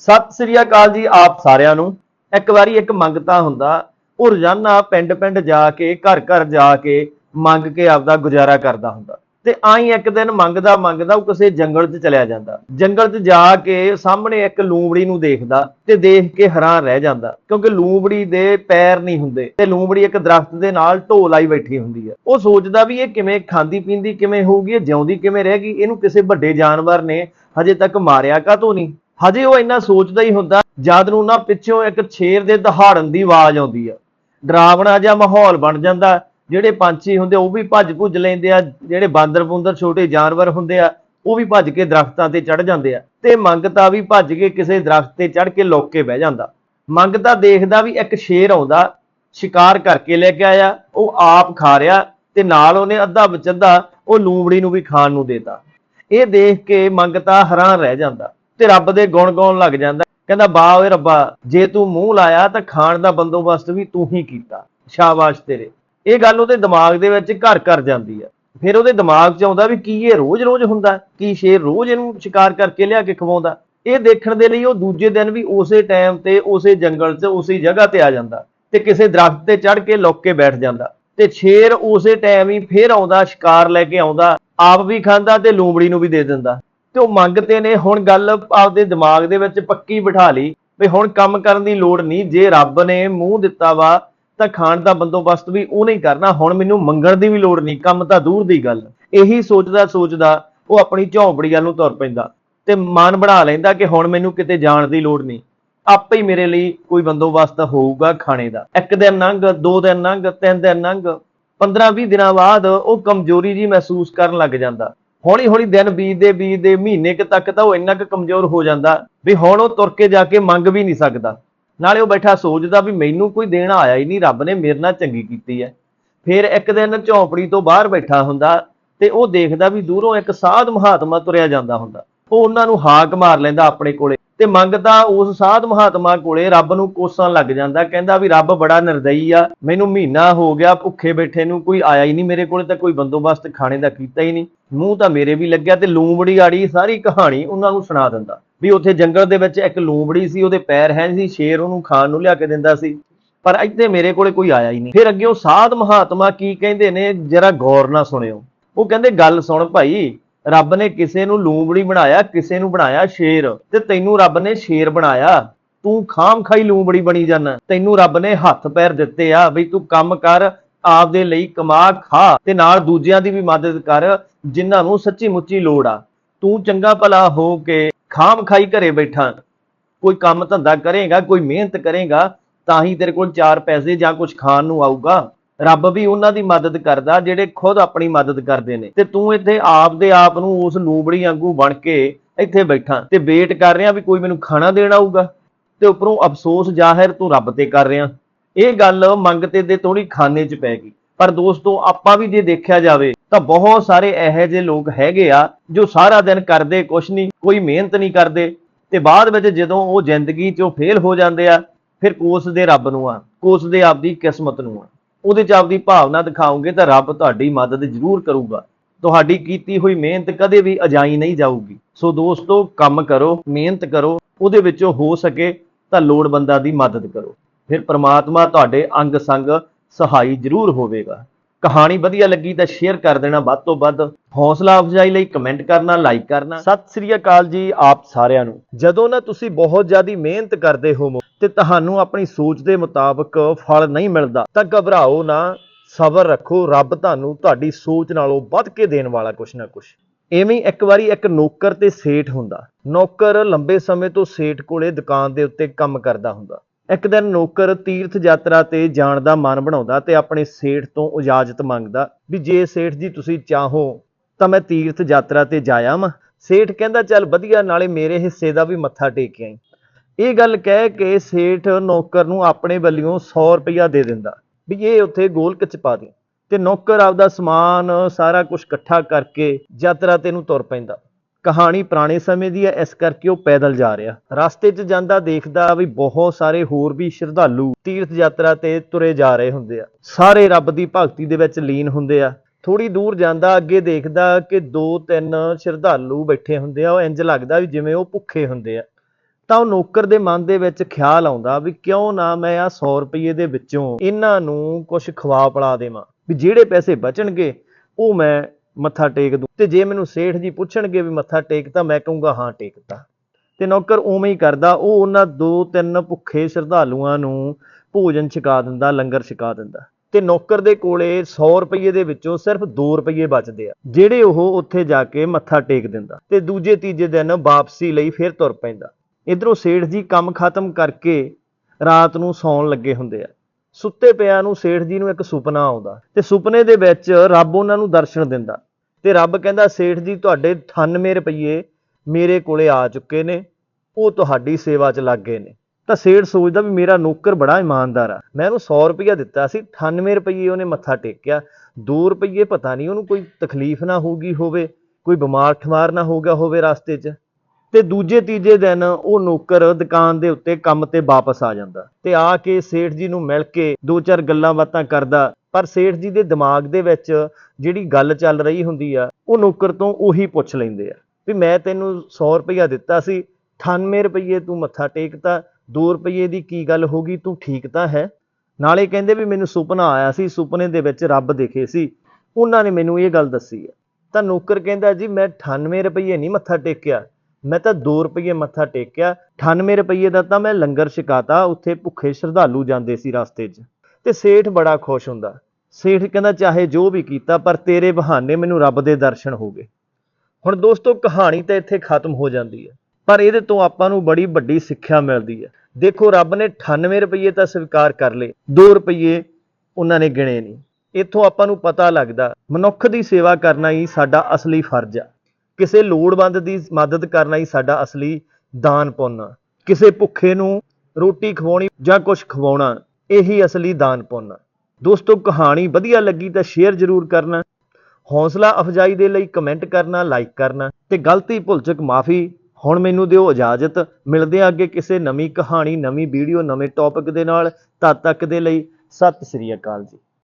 ਸਤਿ ਸ੍ਰੀ ਅਕਾਲ ਜੀ ਆਪ ਸਾਰਿਆਂ ਨੂੰ। ਇੱਕ ਵਾਰੀ ਇੱਕ ਮੰਗਤਾ ਹੁੰਦਾ ਉਹ ਰੋਜ਼ਾਨਾ ਪਿੰਡ ਪਿੰਡ ਜਾ ਕੇ, ਘਰ ਘਰ ਜਾ ਕੇ ਮੰਗ ਕੇ ਆਪਦਾ ਗੁਜ਼ਾਰਾ ਕਰਦਾ ਹੁੰਦਾ। ਤੇ ਆਈ ਇੱਕ ਦਿਨ ਮੰਗਦਾ ਮੰਗਦਾ ਉਹ ਕਿਸੇ ਜੰਗਲ 'ਚ ਚਲਿਆ ਜਾਂਦਾ। ਜੰਗਲ 'ਚ ਜਾ ਕੇ ਸਾਹਮਣੇ ਇੱਕ ਲੂੰਬੜੀ ਨੂੰ ਦੇਖਦਾ ਤੇ ਦੇਖ ਕੇ ਹੈਰਾਨ ਰਹਿ ਜਾਂਦਾ, ਕਿਉਂਕਿ ਲੂੰਬੜੀ ਦੇ ਪੈਰ ਨਹੀਂ ਹੁੰਦੇ ਤੇ ਲੂੰਬੜੀ ਇੱਕ ਦਰਖਤ ਦੇ ਨਾਲ ਢੋ ਲਾਈ ਬੈਠੀ ਹੁੰਦੀ ਹੈ ਉਹ ਸੋਚਦਾ ਵੀ ਇਹ ਕਿਵੇਂ ਖਾਂਦੀ ਪੀਂਦੀ ਕਿਵੇਂ ਹੋਊਗੀ, ਇਹ ਜਿਉਂਦੀ ਕਿਵੇਂ ਰਹਿ ਗਈ, ਇਹਨੂੰ ਕਿਸੇ ਵੱਡੇ ਜਾਨਵਰ ਨੇ ਹਜੇ ਤੱਕ ਮਾਰਿਆ ਕਾਹਤੋਂ ਨਹੀਂ? ਹਜੇ ਉਹ ਇੰਨਾ ਸੋਚਦਾ ਹੀ ਹੁੰਦਾ, ਜਦ ਨੂੰ ਨਾ ਪਿੱਛੋਂ ਇੱਕ ਸ਼ੇਰ ਦੇ ਦਹਾੜਨ ਦੀ ਆਵਾਜ਼ ਆਉਂਦੀ ਆ। ਡਰਾਵਣਾ ਜਿਹਾ ਮਾਹੌਲ ਬਣ ਜਾਂਦਾ, ਜਿਹੜੇ ਪੰਛੀ ਹੁੰਦੇ ਉਹ ਵੀ ਭੱਜ ਭੁੱਜ ਲੈਂਦੇ ਆ, ਜਿਹੜੇ ਬਾਂਦਰ ਬੁੰਦਰ ਛੋਟੇ ਜਾਨਵਰ ਹੁੰਦੇ ਆ, ਉਹ ਵੀ ਭੱਜ ਕੇ ਦਰਖਤਾਂ ਤੇ ਚੜ ਜਾਂਦੇ ਆ ਤੇ ਮੰਗਤਾ ਵੀ ਭੱਜ ਕੇ ਕਿਸੇ ਦਰਖਤ ਤੇ ਚੜ ਕੇ ਲੁੱਕ ਕੇ ਬਹਿ ਜਾਂਦਾ। ਮੰਗਤਾ ਦੇਖਦਾ ਵੀ ਇੱਕ ਸ਼ੇਰ ਆਉਂਦਾ, ਸ਼ਿਕਾਰ ਕਰਕੇ ਲੈ ਕੇ ਆਇਆ, ਉਹ ਆਪ ਖਾ ਰਿਹਾ ਤੇ ਨਾਲ ਉਹਨੇ ਅੱਧਾ ਬਚੱਧਾ ਉਹ ਲੂੰਬੜੀ ਨੂੰ ਵੀ ਖਾਣ ਨੂੰ ਦੇਤਾ। ਇਹ ਦੇਖ ਕੇ ਮੰਗਤਾ ਹੈਰਾਨ ਰਹਿ ਜਾਂਦਾ। ਤੇ ਰੱਬ ਦੇ ਗੁਣ ਗਾਉਣ ਲੱਗ ਜਾਂਦਾ। ਕਹਿੰਦਾ, ਬਾ ਓਏ ਰੱਬਾ, ਜੇ ਤੂੰ ਮੂੰਹ ਲਾਇਆ ਤਾਂ ਖਾਣ ਦਾ ਬੰਦੋਬਸਤ ਵੀ ਤੂੰ ਹੀ ਕੀਤਾ। ਸ਼ਾਬਾਸ਼ ਤੇਰੇ। ਇਹ ਗੱਲ ਉਹਦੇ ਦਿਮਾਗ ਦੇ ਵਿੱਚ ਘਰ ਘਰ ਜਾਂਦੀ ਆ। ਫਿਰ ਉਹਦੇ ਦਿਮਾਗ 'ਚ ਆਉਂਦਾ ਵੀ ਕੀ ਇਹ ਰੋਜ਼-ਰੋਜ਼ ਹੁੰਦਾ ਕੀ ਸ਼ੇਰ ਰੋਜ਼ ਇਹਨੂੰ ਸ਼ਿਕਾਰ ਕਰਕੇ ਲਿਆ ਕੇ ਖਵਾਉਂਦਾ? ਇਹ ਦੇਖਣ ਦੇ ਲਈ ਉਹ ਦੂਜੇ ਦਿਨ ਵੀ ਉਸੇ ਟਾਈਮ ਤੇ, ਉਸੇ ਜੰਗਲ 'ਚ, ਉਸੇ ਜਗ੍ਹਾ ਤੇ ਆ ਜਾਂਦਾ ਤੇ ਕਿਸੇ ਦਰਖਤ ਤੇ ਚੜ ਕੇ ਲੁੱਕ ਕੇ ਬੈਠ ਜਾਂਦਾ। ਤੇ ਸ਼ੇਰ ਉਸੇ ਟਾਈਮ ਹੀ ਫੇਰ ਆਉਂਦਾ, ਸ਼ਿਕਾਰ ਲੈ ਕੇ ਆਉਂਦਾ, ਆਪ ਵੀ ਖਾਂਦਾ ਤੇ ਲੂੰਬੜੀ ਨੂੰ ਵੀ ਦੇ ਦਿੰਦਾ। ਤੇ ਉਹ ਮੰਗਤੇ ਨੇ, ਹੁਣ ਗੱਲ ਆਪਦੇ ਦਿਮਾਗ ਦੇ ਵਿੱਚ ਪੱਕੀ ਬਿਠਾ ਲਈ ਵੀ ਹੁਣ ਕੰਮ ਕਰਨ ਦੀ ਲੋੜ ਨਹੀਂ, ਜੇ ਰੱਬ ਨੇ ਮੂੰਹ ਦਿੱਤਾ ਵਾ, ਤਾਂ ਖਾਣ ਦਾ ਬੰਦੋਬਸਤ ਵੀ ਉਹਨੇ ਹੀ ਕਰਨਾ, ਹੁਣ ਮੈਨੂੰ ਮੰਗਣ ਦੀ ਵੀ ਲੋੜ ਨਹੀਂ, ਕੰਮ ਤਾਂ ਦੂਰ ਦੀ ਗੱਲ। ਇਹੀ ਸੋਚਦਾ ਸੋਚਦਾ ਉਹ ਆਪਣੀ ਝੌਂਪੜੀ ਵੱਲ ਨੂੰ ਤੁਰ ਪੈਂਦਾ ਤੇ ਮਨ ਬਣਾ ਲੈਂਦਾ ਕਿ ਹੁਣ ਮੈਨੂੰ ਕਿਤੇ ਜਾਣ ਦੀ ਲੋੜ ਨਹੀਂ। ਆਪੇ ਹੀ ਮੇਰੇ ਲਈ ਕੋਈ ਬੰਦੋਬਸਤ ਹੋਊਗਾ ਖਾਣੇ ਦਾ। ਇੱਕ ਦਿਨ ਲੰਘ, ਦੋ ਦਿਨ ਲੰਘ, ਤਿੰਨ ਦਿਨ ਲੰਘ 15-20 ਦਿਨਾਂ ਬਾਅਦ ਉਹ ਕਮਜ਼ੋਰੀ ਜੀ ਮਹਿਸੂਸ ਕਰਨ ਲੱਗ ਜਾਂਦਾ। ਹੌਲੀ ਹੌਲੀ ਦਿਨ ਬੀਤਦੇ ਬੀਤਦੇ ਮਹੀਨੇ ਕੁ ਤੱਕ ਤਾਂ ਉਹ ਇੰਨਾ ਕੁ ਕਮਜ਼ੋਰ ਹੋ ਜਾਂਦਾ ਵੀ ਹੁਣ ਉਹ ਤੁਰ ਕੇ ਜਾ ਕੇ ਮੰਗ ਵੀ ਨਹੀਂ ਸਕਦਾ। ਨਾਲੇ ਉਹ ਬੈਠਾ ਸੋਚਦਾ ਵੀ ਮੈਨੂੰ ਕੋਈ ਦੇਣ ਆਇਆ ਹੀ ਨਹੀਂ, ਰੱਬ ਨੇ ਮੇਰੇ ਨਾਲ ਚੰਗੀ ਕੀਤੀ ਹੈ। ਫਿਰ ਇੱਕ ਦਿਨ ਝੌਂਪੜੀ ਤੋਂ ਬਾਹਰ ਬੈਠਾ ਹੁੰਦਾ ਤੇ ਉਹ ਦੇਖਦਾ ਵੀ ਦੂਰੋਂ ਇੱਕ ਸਾਧ ਮਹਾਤਮਾ ਤੁਰਿਆ ਜਾਂਦਾ ਹੁੰਦਾ। ਉਹ ਉਹਨਾਂ ਨੂੰ ਹਾਕ ਮਾਰ ਲੈਂਦਾ ਆਪਣੇ ਕੋਲੇ ਤੇ ਮੰਗਦਾ ਉਸ ਸਾਧ ਮਹਾਤਮਾ ਕੋਲੇ ਰੱਬ ਨੂੰ ਕੋਸਾਂ ਲੱਗ ਜਾਂਦਾ, ਕਹਿੰਦਾ ਵੀ ਰੱਬ ਬੜਾ ਨਿਰਦਈ ਆ, ਮੈਨੂੰ ਮਹੀਨਾ ਹੋ ਗਿਆ ਭੁੱਖੇ ਬੈਠੇ ਨੂੰ ਕੋਈ ਆਇਆ ਹੀ ਨਹੀਂ ਮੇਰੇ ਕੋਲੇ ਤਾਂ ਕੋਈ ਬੰਦੋਬਸਤ ਖਾਣੇ ਦਾ ਕੀਤਾ ਹੀ ਨਹੀਂ, ਮੂੰਹ ਤਾਂ ਮੇਰੇ ਵੀ ਲੱਗਿਆ ਤੇ ਲੂੰਬੜੀ ਆੜੀ ਸਾਰੀ ਕਹਾਣੀ ਉਹਨਾਂ ਨੂੰ ਸੁਣਾ ਦਿੰਦਾ, ਵੀ ਉੱਥੇ ਜੰਗਲ ਦੇ ਵਿੱਚ ਇੱਕ ਲੂੰਬੜੀ ਸੀ, ਉਹਦੇ ਪੈਰ ਹੈ ਸੀ, ਸ਼ੇਰ ਉਹਨੂੰ ਖਾਣ ਨੂੰ ਲਿਆ ਕੇ ਦਿੰਦਾ ਸੀ, ਪਰ ਇੱਥੇ ਮੇਰੇ ਕੋਲੇ ਕੋਈ ਆਇਆ ਹੀ ਨਹੀਂ। ਫਿਰ ਅੱਗੇ ਉਹ ਸਾਧ ਮਹਾਤਮਾ ਕੀ ਕਹਿੰਦੇ ਨੇ, ਜਰਾ ਗੌਰ ਨਾਲ ਸੁਣਿਓ। ਉਹ ਕਹਿੰਦੇ, ਗੱਲ ਸੁਣ ਭਾਈ ਰੱਬ ਨੇ ਕਿਸੇ ਨੂੰ ਲੂੰਬੜੀ ਬਣਾਇਆ, ਕਿਸੇ ਨੂੰ ਬਣਾਇਆ ਸ਼ੇਰ ਤੇ ਤੈਨੂੰ ਰੱਬ ਨੇ ਸ਼ੇਰ ਬਣਾਇਆ। ਤੂੰ ਖਾਮ ਖਾਈ ਲੂੰਬੜੀ ਬਣੀ ਜਾਂਦਾ ਤੈਨੂੰ ਰੱਬ ਨੇ ਹੱਥ ਪੈਰ ਦਿੱਤੇ ਆ ਵੀ ਤੂੰ ਕੰਮ ਕਰ ਆਪ ਦੇ ਲਈ ਕਮਾ, ਖਾ ਤੇ ਨਾਲ ਦੂਜਿਆਂ ਦੀ ਵੀ ਮਦਦ ਕਰ, ਜਿਨ੍ਹਾਂ ਨੂੰ ਸੱਚੀ ਮੁੱਚੀ ਲੋੜ ਆ। ਤੂੰ ਚੰਗਾ ਭਲਾ ਹੋ ਕੇ ਖਾਮ ਖਾਈ ਘਰੇ ਬੈਠਾ। ਕੋਈ ਕੰਮ ਧੰਦਾ ਕਰੇਗਾ, ਕੋਈ ਮਿਹਨਤ ਕਰੇਗਾ, ਤਾਂ ਹੀ ਤੇਰੇ ਕੋਲ ਚਾਰ ਪੈਸੇ ਜਾਂ ਕੁਝ ਖਾਣ ਨੂੰ ਆਊਗਾ। ਰੱਬ ਵੀ ਉਹਨਾਂ ਦੀ ਮਦਦ ਕਰਦਾ, ਜਿਹੜੇ ਖੁਦ ਆਪਣੀ ਮਦਦ ਕਰਦੇ ਨੇ। ਤੇ ਤੂੰ ਇੱਥੇ ਆਪ ਦੇ ਆਪ ਨੂੰ ਉਸ ਲੂੰਬੜੀ ਵਾਂਗੂ ਬਣ ਕੇ ਇੱਥੇ ਬੈਠਾ। ਤੇ ਵੇਟ ਕਰ ਰਿਹਾ ਵੀ ਕੋਈ ਮੈਨੂੰ ਖਾਣਾ ਦੇਣ ਆਊਗਾ। ਤੇ ਉੱਪਰੋਂ ਅਫਸੋਸ ਜ਼ਾਹਿਰ ਤੂੰ ਰੱਬ ਤੇ ਕਰ ਰਿਹਾ। ਇਹ ਗੱਲ ਮੰਗਤੇ ਦੇ ਥੋੜੀ ਖਾਨੇ 'ਚ ਪੈ ਗਈ। ਪਰ ਦੋਸਤੋ, ਆਪਾਂ ਵੀ ਜੇ ਦੇਖਿਆ ਜਾਵੇ, ਤਾਂ ਬਹੁਤ ਸਾਰੇ ਇਹੋ ਜਿਹੇ ਲੋਕ ਹੈਗੇ ਆ, ਜੋ ਸਾਰਾ ਦਿਨ ਕਰਦੇ ਕੁਛ ਨਹੀਂ, ਕੋਈ ਮਿਹਨਤ ਨਹੀਂ ਕਰਦੇ। ਤੇ ਬਾਅਦ ਵਿੱਚ ਜਦੋਂ ਉਹ ਜ਼ਿੰਦਗੀ 'ਚੋਂ ਫੇਲ ਹੋ ਜਾਂਦੇ ਆ, ਫਿਰ ਕੋਸ ਦੇ ਰੱਬ ਨੂੰ ਆ, ਕੋਸ ਦੇ ਆਪਦੀ ਕਿਸਮਤ ਨੂੰ ਆ। ਉਹਦੇ 'ਚ ਆਪਦੀ ਭਾਵਨਾ ਦਿਖਾਓਗੇ ਤਾਂ ਰੱਬ ਤੁਹਾਡੀ ਮਦਦ ਜ਼ਰੂਰ ਕਰੂਗਾ। ਤੁਹਾਡੀ ਕੀਤੀ ਹੋਈ ਮਿਹਨਤ ਕਦੇ ਵੀ ਅਜਾਈ ਨਹੀਂ ਜਾਊਗੀ। ਸੋ ਦੋਸਤੋ, ਕੰਮ ਕਰੋ, ਮਿਹਨਤ ਕਰੋ, ਉਹਦੇ ਵਿੱਚੋਂ ਹੋ ਸਕੇ ਤਾਂ ਲੋੜਵੰਦਾਂ ਦੀ ਮਦਦ ਕਰੋ। ਫਿਰ ਪ੍ਰਮਾਤਮਾ ਤੁਹਾਡੇ ਅੰਗ ਸੰਗ ਸਹਾਈ ਜ਼ਰੂਰ ਹੋਵੇਗਾ। ਕਹਾਣੀ ਵਧੀਆ ਲੱਗੀ ਤਾਂ ਸ਼ੇਅਰ ਕਰ ਦੇਣਾ ਵੱਧ ਤੋਂ ਵੱਧ। ਹੌਸਲਾ ਅਫਜ਼ਾਈ ਲਈ ਕਮੈਂਟ ਕਰਨਾ ਲਾਈਕ ਕਰਨਾ। ਸਤਿ ਸ੍ਰੀ ਅਕਾਲ ਜੀ ਆਪ ਸਾਰਿਆਂ ਨੂੰ। ਜਦੋਂ ਨਾ ਤੁਸੀਂ ਬਹੁਤ ਜ਼ਿਆਦਾ ਮਿਹਨਤ ਕਰਦੇ ਹੋ ਤੇ ਤੁਹਾਨੂੰ ਆਪਣੀ ਸੋਚ ਦੇ ਮੁਤਾਬਕ ਫਲ ਨਹੀਂ ਮਿਲਦਾ, ਤਾਂ ਘਬਰਾਓ ਨਾ, ਸਬਰ ਰੱਖੋ, ਰੱਬ ਤੁਹਾਨੂੰ ਤੁਹਾਡੀ ਸੋਚ ਨਾਲੋਂ ਵੱਧ ਕੇ ਦੇਣ ਵਾਲਾ ਕੁਛ ਨਾ ਕੁਛ। ਐਵੇਂ ਇੱਕ ਵਾਰੀ ਇੱਕ ਨੌਕਰ ਤੇ ਸੇਠ ਹੁੰਦਾ, ਨੌਕਰ ਲੰਬੇ ਸਮੇਂ ਤੋਂ ਸੇਠ ਕੋਲੇ ਦੁਕਾਨ ਦੇ ਉੱਤੇ ਕੰਮ ਕਰਦਾ ਹੁੰਦਾ। ਇੱਕ ਦਿਨ ਨੌਕਰ ਤੀਰਥ ਯਾਤਰਾ ਤੇ ਜਾਣ ਦਾ ਮਨ ਬਣਾਉਂਦਾ ਤੇ ਆਪਣੇ ਸੇਠ ਤੋਂ ਇਜਾਜ਼ਤ ਮੰਗਦਾ ਵੀ ਜੇ ਸੇਠ ਜੀ ਤੁਸੀਂ ਚਾਹੋ ਤਾਂ ਮੈਂ ਤੀਰਥ ਯਾਤਰਾ ਤੇ ਜਾਇਆ ਵਾਂ। ਸੇਠ ਕਹਿੰਦਾ, ਚੱਲ ਵਧੀਆ, ਨਾਲੇ ਮੇਰੇ ਹਿੱਸੇ ਦਾ ਵੀ ਮੱਥਾ ਟੇਕ ਆਈ। ਇਹ ਗੱਲ ਕਹਿ ਕੇ ਸੇਠ ਨੌਕਰ ਨੂੰ ਆਪਣੇ ਵੱਲੋਂ 100 ਰੁਪਇਆ ਦੇ ਦਿੰਦਾ ਵੀ ਇਹ ਉੱਥੇ ਗੋਲਕ ਚ ਪਾ ਦੇ ਤੇ ਨੌਕਰ ਆਪਦਾ ਸਮਾਨ ਸਾਰਾ ਕੁਝ ਇਕੱਠਾ ਕਰਕੇ ਯਾਤਰਾ ਤੇ ਨੂੰ ਤੁਰ ਪੈਂਦਾ। ਕਹਾਣੀ ਪੁਰਾਣੇ ਸਮੇਂ ਦੀ ਹੈ, ਇਸ ਕਰਕੇ ਉਹ ਪੈਦਲ ਜਾ ਰਿਹਾ। ਰਸਤੇ 'ਚ ਜਾਂਦਾ ਦੇਖਦਾ ਵੀ ਬਹੁਤ ਸਾਰੇ ਹੋਰ ਵੀ ਸ਼ਰਧਾਲੂ ਤੀਰਥ ਯਾਤਰਾ ਤੇ ਤੁਰੇ ਜਾ ਰਹੇ ਹੁੰਦੇ ਆ। ਸਾਰੇ ਰੱਬ ਦੀ ਭਗਤੀ ਦੇ ਵਿੱਚ ਲੀਨ ਹੁੰਦੇ ਆ। ਥੋੜੀ ਦੂਰ ਜਾਂਦਾ, ਅੱਗੇ ਦੇਖਦਾ ਕਿ ਦੋ ਤਿੰਨ ਸ਼ਰਧਾਲੂ ਬੈਠੇ ਹੁੰਦੇ ਆ। ਉਹ ਇੰਜ ਲੱਗਦਾ ਵੀ ਜਿਵੇਂ ਉਹ ਭੁੱਖੇ ਹੁੰਦੇ ਆ। ਤਾਂ ਉਹ ਨੌਕਰ ਦੇ ਮਨ ਦੇ ਵਿੱਚ ਖਿਆਲ ਆਉਂਦਾ ਵੀ ਕਿਉਂ ਨਾ ਮੈਂ ਆ 100 ਰੁਪਏ ਦੇ ਵਿੱਚੋਂ ਇਹਨਾਂ ਨੂੰ ਕੁਝ ਖਵਾ ਪਲਾ ਦੇਵਾਂ। ਵੀ ਜਿਹੜੇ ਪੈਸੇ ਬਚਣਗੇ, ਉਹ ਮੈਂ ਮੱਥਾ ਟੇਕ ਦੂੰ। ਤੇ ਜੇ ਮੈਨੂੰ ਸੇਠ ਜੀ ਪੁੱਛਣਗੇ ਵੀ ਮੱਥਾ ਟੇਕਤਾ ਮੈਂ ਕਹੂੰਗਾ, ਹਾਂ, ਟੇਕਤਾ। ਤੇ ਨੌਕਰ ਉਵੇਂ ਹੀ ਕਰਦਾ, ਉਹ ਉਹਨਾਂ ਦੋ ਤਿੰਨ ਭੁੱਖੇ ਸ਼ਰਧਾਲੂਆਂ ਨੂੰ ਭੋਜਨ ਛਕਾ ਦਿੰਦਾ, ਲੰਗਰ ਛਕਾ ਦਿੰਦਾ। ਤੇ ਨੌਕਰ ਦੇ ਕੋਲੇ 100 ਰੁਪਏ ਦੇ ਵਿੱਚੋਂ ਸਿਰਫ 2 ਰੁਪਏ ਬਚਦੇ ਆ, ਜਿਹੜੇ ਉਹ ਉੱਥੇ ਜਾ ਕੇ ਮੱਥਾ ਟੇਕ ਦਿੰਦਾ। ਤੇ ਦੂਜੇ ਤੀਜੇ ਦਿਨ ਵਾਪਸੀ ਲਈ ਫਿਰ ਤੁਰ ਪੈਂਦਾ। ਇਧਰੋਂ ਸੇਠ ਜੀ ਕੰਮ ਖਤਮ ਕਰਕੇ ਰਾਤ ਨੂੰ ਸੌਣ ਲੱਗੇ ਹੁੰਦੇ ਆ। ਸੁੱਤੇ ਪਿਆ ਨੂੰ ਸੇਠ ਜੀ ਨੂੰ ਇੱਕ ਸੁਪਨਾ ਆਉਂਦਾ ਤੇ ਸੁਪਨੇ ਦੇ ਵਿੱਚ ਰੱਬ ਉਹਨਾਂ ਨੂੰ ਦਰਸ਼ਨ ਦਿੰਦਾ ਤੇ ਰੱਬ ਕਹਿੰਦਾ, ਸੇਠ ਜੀ, ਤੁਹਾਡੇ 98 ਰੁਪਏ ਮੇਰੇ ਕੋਲੇ ਆ ਚੁੱਕੇ ਨੇ, ਉਹ ਤੁਹਾਡੀ ਸੇਵਾ 'ਚ ਲੱਗ ਗਏ ਨੇ। ਤਾਂ ਸੇਠ ਸੋਚਦਾ ਵੀ ਮੇਰਾ ਨੌਕਰ ਬੜਾ ਇਮਾਨਦਾਰ ਆ। ਮੈਂ ਉਹਨੂੰ 100 ਰੁਪਇਆ ਦਿੱਤਾ ਸੀ 98 ਰੁਪਏ ਉਹਨੇ ਮੱਥਾ ਟੇਕਿਆ। 2 ਰੁਪਏ ਪਤਾ ਨਹੀਂ ਉਹਨੂੰ ਕੋਈ ਤਕਲੀਫ ਨਾ ਹੋਗੀ ਹੋਵੇ, ਕੋਈ ਬਿਮਾਰ ਠਮਾਰ ਨਾ ਹੋ ਗਿਆ ਹੋਵੇ ਰਸਤੇ 'ਚ। ਤੇ ਦੂਜੇ ਤੀਜੇ ਦਿਨ ਉਹ ਨੌਕਰ ਦੁਕਾਨ ਦੇ ਉੱਤੇ ਕੰਮ ਤੇ ਵਾਪਸ ਆ ਜਾਂਦਾ ਤੇ ਆ ਕੇ ਸੇਠ ਜੀ ਨੂੰ ਮਿਲ ਕੇ ਦੋ ਚਾਰ ਗੱਲਾਂ ਬਾਤਾਂ ਕਰਦਾ, ਪਰ ਸੇਠ ਜੀ ਦੇ ਦਿਮਾਗ ਦੇ ਵਿੱਚ ਜਿਹੜੀ ਗੱਲ ਚੱਲ ਰਹੀ ਹੁੰਦੀ ਆ, ਉਹ ਨੌਕਰ ਤੋਂ ਉਹੀ ਪੁੱਛ ਲੈਂਦੇ ਆ ਵੀ ਮੈਂ ਤੈਨੂੰ 100 ਰੁਪਇਆ ਦਿੱਤਾ ਸੀ 98 ਰੁਪਏ ਤੂੰ ਮੱਥਾ ਟੇਕਤਾ 2 ਰੁਪਏ ਦੀ ਕੀ ਗੱਲ ਹੋ ਗਈ, ਤੂੰ ਠੀਕ ਤਾਂ ਹੈ? ਨਾਲੇ ਕਹਿੰਦੇ ਵੀ ਮੈਨੂੰ ਸੁਪਨਾ ਆਇਆ ਸੀ, ਸੁਪਨੇ ਦੇ ਵਿੱਚ ਰੱਬ ਦਿਖੇ ਸੀ, ਉਹਨਾਂ ਨੇ ਮੈਨੂੰ ਇਹ ਗੱਲ ਦੱਸੀ ਆ। ਤਾਂ ਨੌਕਰ ਕਹਿੰਦਾ ਜੀ ਮੈਂ 98 ਰੁਪਏ ਨਹੀਂ ਮੱਥਾ ਟੇਕਿਆ ਮੈਂ ਤਾਂ 2 ਰੁਪਏ ਮੱਥਾ ਟੇਕਿਆ 98 ਰੁਪਏ ਦਾ ਤਾਂ ਮੈਂ ਲੰਗਰ ਛਕਾਤਾ, ਉੱਥੇ ਭੁੱਖੇ ਸ਼ਰਧਾਲੂ ਜਾਂਦੇ ਸੀ ਰਸਤੇ 'ਚ। ਤੇ ਸੇਠ ਬੜਾ ਖੁਸ਼ ਹੁੰਦਾ। ਸੇਠ ਕਹਿੰਦਾ, ਚਾਹੇ ਜੋ ਵੀ ਕੀਤਾ, ਪਰ ਤੇਰੇ ਬਹਾਨੇ ਮੈਨੂੰ ਰੱਬ ਦੇ ਦਰਸ਼ਨ ਹੋ ਗਏ। ਹੁਣ ਦੋਸਤੋ, ਕਹਾਣੀ ਤਾਂ ਇੱਥੇ ਖਤਮ ਹੋ ਜਾਂਦੀ ਹੈ। ਪਰ ਇਹਦੇ ਤੋਂ ਆਪਾਂ ਨੂੰ ਬੜੀ ਵੱਡੀ ਸਿੱਖਿਆ ਮਿਲਦੀ ਹੈ। ਦੇਖੋ, ਰੱਬ ਨੇ 98 ਰੁਪਏ ਤਾਂ ਸਵੀਕਾਰ ਕਰ ਲਏ 2 ਰੁਪਏ ਉਹਨਾਂ ਨੇ ਗਿਣੇ ਨਹੀਂ। ਇੱਥੋਂ ਆਪਾਂ ਨੂੰ ਪਤਾ ਲੱਗਦਾ, ਮਨੁੱਖ ਦੀ ਸੇਵਾ ਕਰਨਾ ਹੀ ਸਾਡਾ ਅਸਲੀ ਫਰਜ਼ ਆ। ਕਿਸੇ ਲੋੜਵੰਦ ਦੀ ਮਦਦ ਕਰਨਾ ਹੀ ਸਾਡਾ ਅਸਲੀ ਦਾਨ ਪੁੰਨ ਕਿਸੇ ਭੁੱਖੇ ਨੂੰ ਰੋਟੀ ਖਵਾਉਣੀ ਜਾਂ ਕੁਝ ਖਵਾਉਣਾ, ਇਹੀ ਅਸਲੀ ਦਾਨ ਪੁੰਨ ਦੋਸਤੋ, ਕਹਾਣੀ ਵਧੀਆ ਲੱਗੀ ਤਾਂ ਸ਼ੇਅਰ ਜ਼ਰੂਰ ਕਰਨਾ, ਹੌਸਲਾ ਅਫਜਾਈ ਦੇ ਲਈ ਕਮੈਂਟ ਕਰਨਾ ਲਾਈਕ ਕਰਨਾ ਤੇ ਗਲਤੀ ਭੁੱਲ ਚੁੱਕ ਮਾਫੀ, ਹੁਣ ਮੈਨੂੰ ਦਿਓ ਇਜਾਜ਼ਤ। ਮਿਲਦੇ ਹਾਂ ਅੱਗੇ ਕਿਸੇ ਨਵੀਂ ਕਹਾਣੀ, ਨਵੀਂ ਵੀਡੀਓ ਨਵੇਂ ਟੌਪਿਕ ਦੇ ਨਾਲ। ਤਦ ਤੱਕ ਦੇ ਲਈ ਸਤਿ ਸ੍ਰੀ ਅਕਾਲ ਜੀ।